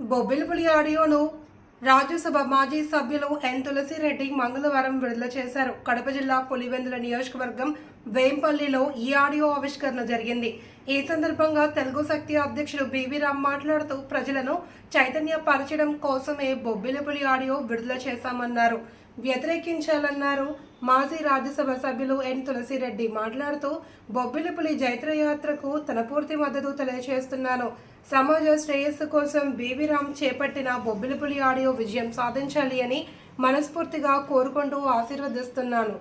బొబ్బిలిపులి ఆడియోను రాజ్యసభ మాజీ సభ్యులు ఎన్. తులసిరెడ్డి మంగళవారం విడుదల చేశారు. కడప జిల్లా పులివెందుల నియోజకవర్గం వేంపల్లిలో ఈ ఆడియో ఆవిష్కరణ జరిగింది. ఈ సందర్భంగా తెలుగు శక్తి అధ్యక్షుడు బీవీ రామ్ మాట్లాడుతూ ప్రజలను చైతన్యపరచడం కోసమే బొబ్బిలిపులి ఆడియో విడుదల చేశామన్నారు. వ్యతిరేకించాలన్నారు. మాజీ రాజ్యసభ సభ్యులు ఎన్. తులసిరెడ్డి మాట్లాడుతూ బొబ్బిలిపులి జైత్రయాత్రకు తన పూర్తి మద్దతు తెలియజేస్తున్నాను. సమాజ శ్రేయస్సు కోసం బీవీ రామ్ చేపట్టిన బొబ్బిలిపులి ఆడియో విజయం సాధించాలి అని మనస్ఫూర్తిగా కోరుకుంటూ ఆశీర్వదిస్తున్నాను.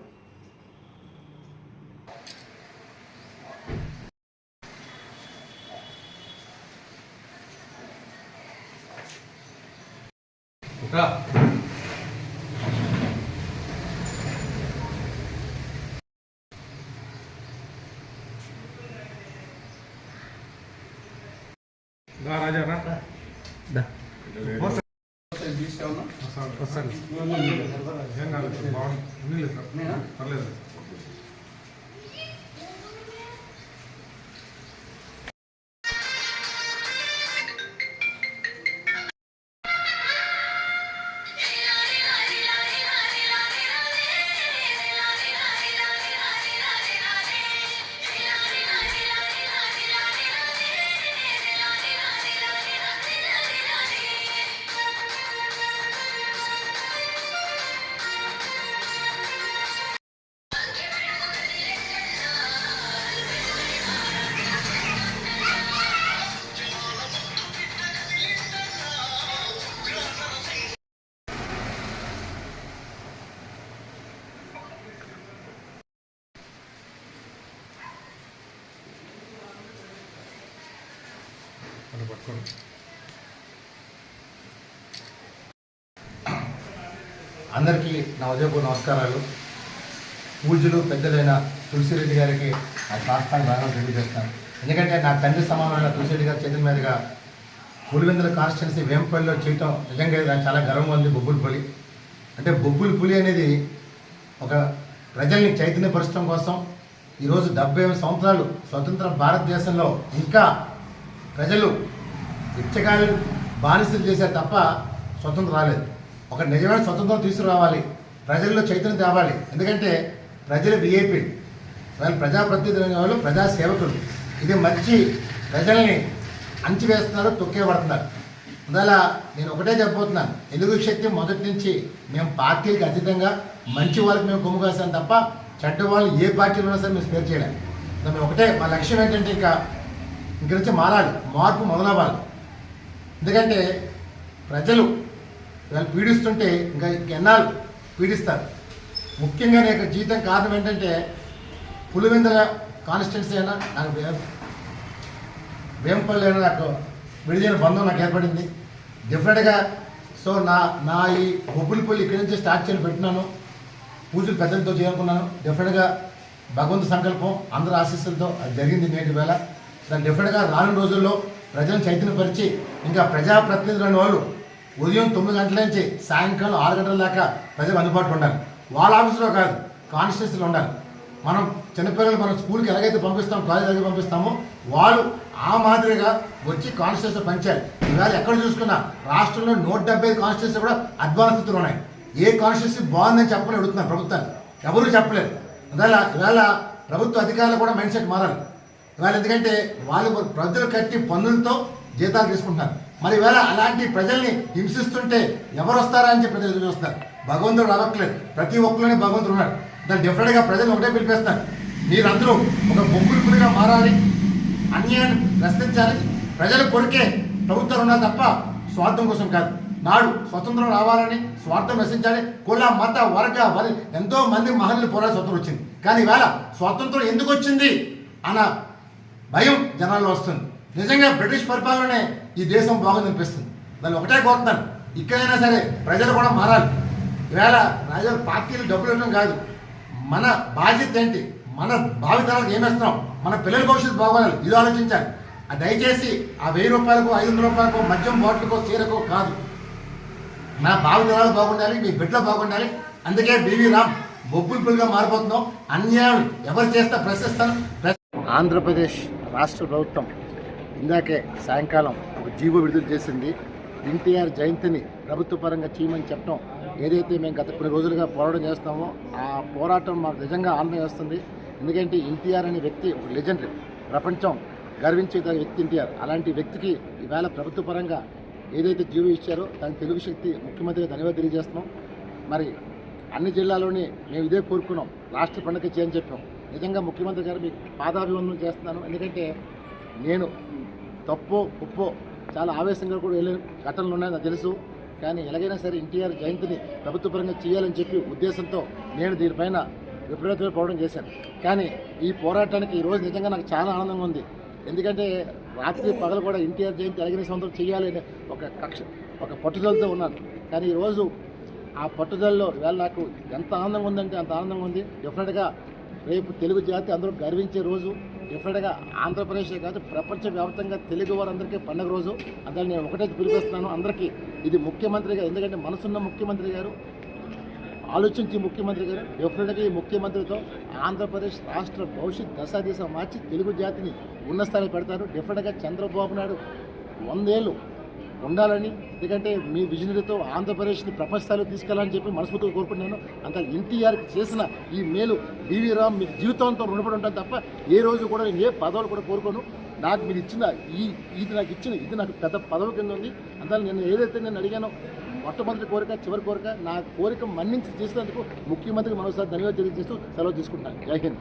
Yeah. వస్తాను. ఏం కాదు బాగుంది. పర్లేదు. అది అందరికీ నా ఉదయపు నమస్కారాలు. పూజలు పెద్దలైన తులసిరెడ్డి గారికి నా శాస్త్రాన్ని బాగా తెలియజేస్తాను. ఎందుకంటే నా తండ్రి సమానమైన తులసిరెడ్డి గారి చేతుల మీదుగా పులివెందుల కాన్స్టిట్యున్సీ వేంపల్లిలో చేయటం నిజంగా నాకు చాలా గర్వంగా ఉంది బొబ్బుల పులి. అంటే బొబ్బుల పులి అనేది ఒక ప్రజల్ని చైతన్యపరచడం కోసం ఈరోజు డెబ్బై సంవత్సరాలు స్వతంత్ర భారతదేశంలో ఇంకా ప్రజలు ఇచ్చగాళ్ళు బానిసలు చేశారు తప్ప స్వతంత్రం రాలేదు. ఒక నిజమైన స్వతంత్రం తీసుకురావాలి. ప్రజల్లో చైతన్యం తేవాలి. ఎందుకంటే ప్రజలు విఐపీ వాళ్ళు ప్రజాప్రతినిధులు వాళ్ళు ప్రజాసేవకులు. ఇది మంచి ప్రజల్ని అంచివేస్తున్నారు తొక్కేపడుతున్నారు అందువల్ల నేను ఒకటే చెప్పబోతున్నాను. తెలుగు శక్తి మొదటి నుంచి మేము పార్టీలకు అతీతంగా మంచి వాళ్ళకి మేము కొమ్ము తప్ప చెడ్డ వాళ్ళు ఏ పార్టీలో ఉన్నా సరే మేము స్పేర్ చేయలేము మేము ఒకటే మా లక్ష్యం ఏంటంటే ఇంకా ఇంక నుంచి మారాలి. మార్పు మొదలవ్వాలి. ఎందుకంటే ప్రజలు వాళ్ళు పీడిస్తుంటే ఇంకా ఎన్నాళ్ళు పీడిస్తారు. ముఖ్యంగా నేను జీతం కారణం ఏంటంటే పులివెందుల కాన్స్టిట్యున్సీ అయినా నాకు వేంపల్లి అయినా నాకు విడిదైన బంధం నాకు ఏర్పడింది. డెఫినెట్గా సో నా నా ఈ బొబ్బులపల్లి ఇక్కడి నుంచి స్టార్ట్ చేయని పెట్టినాను. పూజలు పెద్దలతో చేరుకున్నాను డెఫినెట్గా భగవంతు సంకల్పం అందరి ఆశీస్సులతో అది జరిగింది నేటి వేళ. దాని డెఫినెట్గా రానున్న రోజుల్లో ప్రజలను చైతన్యపరిచి ఇంకా ప్రజాప్రతినిధులైన వాళ్ళు ఉదయం తొమ్మిది గంటల నుంచి సాయంకాలం ఆరు గంటల దాకా ప్రజలు అందుబాటులో ఉండాలి. వాళ్ళ ఆఫీసులో కాదు కాన్స్టిట్యూన్సీలో ఉండాలి. మనం చిన్నపిల్లలు మనం స్కూల్కి ఎలాగైతే పంపిస్తాం కాలేజ్ దగ్గర పంపిస్తామో వాళ్ళు ఆ మాదిరిగా వచ్చి కాన్స్టిట్యూన్సీ పంచాలి ఇవాళ ఎక్కడ చూసుకున్నా రాష్ట్రంలో నూట డెబ్బై ఐదు కాన్స్టిట్యూన్సీ కూడా అడ్వాన్స్ స్థితిలో ఉన్నాయి. ఏ కాన్స్టిట్యూన్సీ బాగుందని చెప్పని అడుగుతున్నారు ప్రభుత్వాన్ని ఎవరు చెప్పలేదు అందువల్ల ఇవాళ ప్రభుత్వ అధికారులు కూడా మైండ్ సెట్ మారాలి. ఇవాళ ఎందుకంటే వాళ్ళు ప్రజలు కట్టి పన్నులతో జీతాలు తీసుకుంటున్నారు. మరి వేళ అలాంటి ప్రజల్ని హింసిస్తుంటే ఎవరు వస్తారా అని చెప్పి ప్రజలు ఎదురు చూస్తారు భగవంతుడు రావట్లేదు. ప్రతి ఒక్కరిని భగవంతుడు ఉన్నాడు. దాన్ని డెఫినెట్గా ప్రజలు ఒకటే పిలిపేస్తారు మీరందరూ ఒక బొగ్గులుపుడిగా మారాలి. అన్యాయాన్ని ప్రశ్నించాలి ప్రజల కొరికే ప్రభుత్వం ఉన్నా తప్ప స్వార్థం కోసం కాదు. నాడు స్వతంత్రం రావాలని స్వార్థం నశించాలి కుల మత వర్గ వరి ఎంతో మంది మహనులు పోరాడి స్వతంత్రం వచ్చింది. కానీ వేళ స్వాతంత్రం ఎందుకు వచ్చింది? అన్న భయం జనాల్లో వస్తుంది. నిజంగా బ్రిటిష్ పరిపాలననే ఈ దేశం బాగుందనిపిస్తుంది దాన్ని ఒకటే కోరుతున్నాను. ఇక్కడైనా సరే ప్రజలు కూడా మారాలి. ఈవేళ రాజా పార్టీలు డబ్బులు ఇవ్వడం కాదు. మన బాధ్యత ఏంటి? మన భావితరాలకు ఏమేస్తున్నాం మన పిల్లల భవిష్యత్తు బాగోవాలి ఇది ఆలోచించాలి. దయచేసి ఆ వెయ్యి రూపాయలకు ఐదు వందల రూపాయలకు మద్యం బాటిల్కో చీరకో కాదు. నా భావితరాలు బాగుండాలి మీ బిడ్డలు బాగుండాలి. అందుకే బీవీ రామ్ బొబ్బుల పుల్గా మారిపోతున్నాం. అన్యాయం ఎవరు చేస్తే ప్రశ్నిస్తాను. ఆంధ్రప్రదేశ్ రాష్ట్ర ప్రభుత్వం ఇందాకే సాయంకాలం ఒక జీవో విడుదల చేసింది. ఎన్టీఆర్ జయంతిని ప్రభుత్వ పరంగా చేయమని చెప్పడం ఏదైతే మేము గత కొన్ని రోజులుగా పోరాటం చేస్తామో ఆ పోరాటం మాకు నిజంగా ఆనందం వేస్తుంది. ఎందుకంటే ఎన్టీఆర్ అనే వ్యక్తి ఒక లెజెండరీ ప్రపంచం గర్వించే వ్యక్తి ఎన్టీఆర్. అలాంటి వ్యక్తికి ఈవేళ ప్రభుత్వ పరంగా ఏదైతే జీవో ఇచ్చారో దాని తెలుగు శక్తి ముఖ్యమంత్రిగా ధన్యవాదాలు తెలియజేస్తున్నాం. మరి అన్ని జిల్లాలోని మేము ఇదే కోరుకున్నాం. రాష్ట్ర పండుగ చేయని చెప్పాం. నిజంగా ముఖ్యమంత్రి గారు మీకు పాదాభివందనం చేస్తున్నాను. ఎందుకంటే నేను తప్పో ఉప్పో చాలా ఆవేశంగా కూడా వెళ్ళిన ఘటనలు ఉన్నాయని నాకు తెలుసు. కానీ ఎలాగైనా సరే ఎన్టీఆర్ జయంతిని ప్రభుత్వపరంగా చేయాలని చెప్పి ఉద్దేశంతో నేను దీనిపైన విపరీతమైన పోరాటం చేశాను. కానీ ఈ పోరాటానికి ఈరోజు నిజంగా నాకు చాలా ఆనందంగా ఉంది. ఎందుకంటే రాత్రి పగలు కూడా ఎన్టీఆర్ జయంతి ఎలాగైనా సంవత్సరం చేయాలి అనే ఒక కక్ష ఒక పట్టుదలతో ఉన్నాను. కానీ ఈరోజు ఆ పట్టుదలలో వేళ నాకు ఎంత ఆనందంగా ఉందంటే అంత ఆనందంగా ఉంది. డెఫినెట్గా రేపు తెలుగు జాతి అందరూ గర్వించే రోజు. డెఫినెట్గా ఆంధ్రప్రదేశే కాదు ప్రపంచవ్యాప్తంగా తెలుగు వారందరికీ పండుగ రోజు. అందులో నేను ఒకటే పిలిపిస్తున్నాను అందరికీ ఇది ముఖ్యమంత్రి గారు ఎందుకంటే మనసున్న ముఖ్యమంత్రి గారు ఆలోచించి ముఖ్యమంత్రి గారు డెఫినెట్గా ఈ ముఖ్యమంత్రితో ఆంధ్రప్రదేశ్ రాష్ట్ర భవిష్యత్ దశా దిశ మార్చి తెలుగు జాతిని ఉన్న స్థాయిలో పెడతారు. డెఫినెట్గా చంద్రబాబు నాయుడు వందేళ్ళు ఉండాలని ఎందుకంటే మీ విజనరీతో ఆంధ్రప్రదేశ్ని ప్రపంచ స్థాయిలో తీసుకెళ్ళాలని చెప్పి మనస్ఫూర్తిగా కోరుకుంటున్నాను. అంత ఎన్టీఆర్కి చేసిన ఈ మేలు బీవీ రామ్ మీ జీవితాంతో రుణపడి ఉంటాను తప్ప ఏ రోజు కూడా నేను ఏ పదవులు కూడా కోరుకోను. నాకు మీరు ఇచ్చిన ఈ ఇది నాకు ఇచ్చిన ఇది నాకు పెద్ద పదవి కింద ఉంది. అందులో నేను ఏదైతే నేను అడిగానో మొట్టమొదటి కోరిక చివరి కోరిక నా కోరిక మన్నించి చేసినందుకు ముఖ్యమంత్రికి మరోసారి ధన్యవాదాలు తెలియజేస్తూ సెలవు తీసుకుంటాను. జై హింద్.